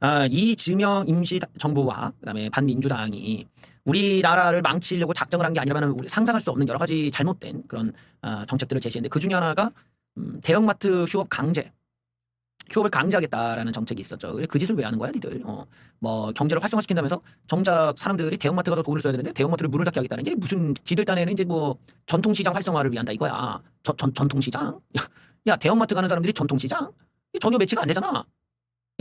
아, 이 지명 임시 정부와 그다음에 반민주당이 우리나라를 망치려고 작정을 한 게 아니라면 우리 상상할 수 없는 여러 가지 잘못된 그런 어, 정책들을 제시했는데 그 중에 하나가 음, 대형마트 휴업 강제. 휴업을 강제하겠다라는 정책이 있었죠. 그 짓을 왜 하는 거야, 니들? 어, 뭐 경제를 활성화시킨다면서 정작 사람들이 대형마트 가서 돈을 써야 되는데 대형마트를 문을 닫게 하겠다는 게 무슨 지들 딴에는 이제 뭐 전통시장 활성화를 위한다 이거야. 저, 전, 전통시장? 야, 야, 대형마트 가는 사람들이 전통시장? 전혀 매치가 안 되잖아.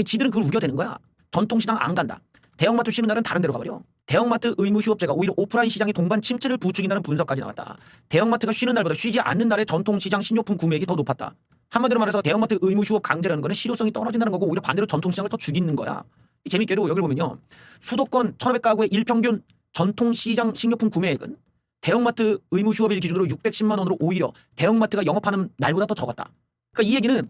지들은 그걸 우겨대는 거야. 전통시장 안 간다. 대형마트 쉬는 날은 다른 데로 가버려. 대형마트 의무 휴업제가 오히려 오프라인 시장의 동반 침체를 부추긴다는 분석까지 나왔다. 대형마트가 쉬는 날보다 쉬지 않는 날에 전통시장 식료품 구매액이 더 높았다. 한마디로 말해서 대형마트 의무 휴업 강제라는 거는 실효성이 떨어진다는 거고 오히려 반대로 전통시장을 더 죽이는 거야. 재밌게도 여기 보면요. 수도권 1,500가구의 일평균 전통시장 식료품 구매액은 대형마트 의무 휴업일 기준으로 610만 원으로 오히려 대형마트가 영업하는 날보다 더 적었다. 그러니까 이 얘기는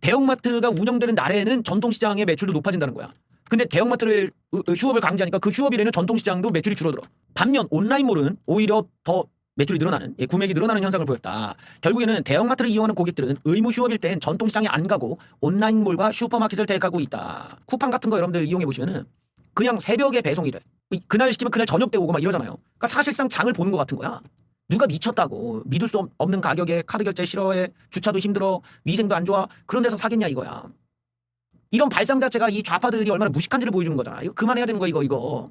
대형마트가 운영되는 날에는 전통시장의 매출도 높아진다는 거야. 근데 대형마트를 휴업을 강제하니까 그 휴업일에는 전통시장도 매출이 줄어들어. 반면 온라인몰은 오히려 더 매출이 늘어나는 예, 구매액이 늘어나는 현상을 보였다. 결국에는 대형마트를 이용하는 고객들은 의무 휴업일 땐 전통시장에 안 가고 온라인몰과 슈퍼마켓을 택하고 있다. 쿠팡 같은 거 여러분들 이용해 보시면은 그냥 새벽에 배송이 돼. 이- 그날 시키면 그날 저녁 때 오고 막 이러잖아요. 그러니까 사실상 장을 보는 것 같은 거야. 누가 미쳤다고 믿을 수 없- 없는 가격에 카드 결제 싫어해 주차도 힘들어 위생도 안 좋아 그런 데서 사겠냐 이거야. 이런 발상 자체가 이 좌파들이 얼마나 무식한지를 보여주는 거잖아. 이거 그만해야 되는 거야 이거 이거.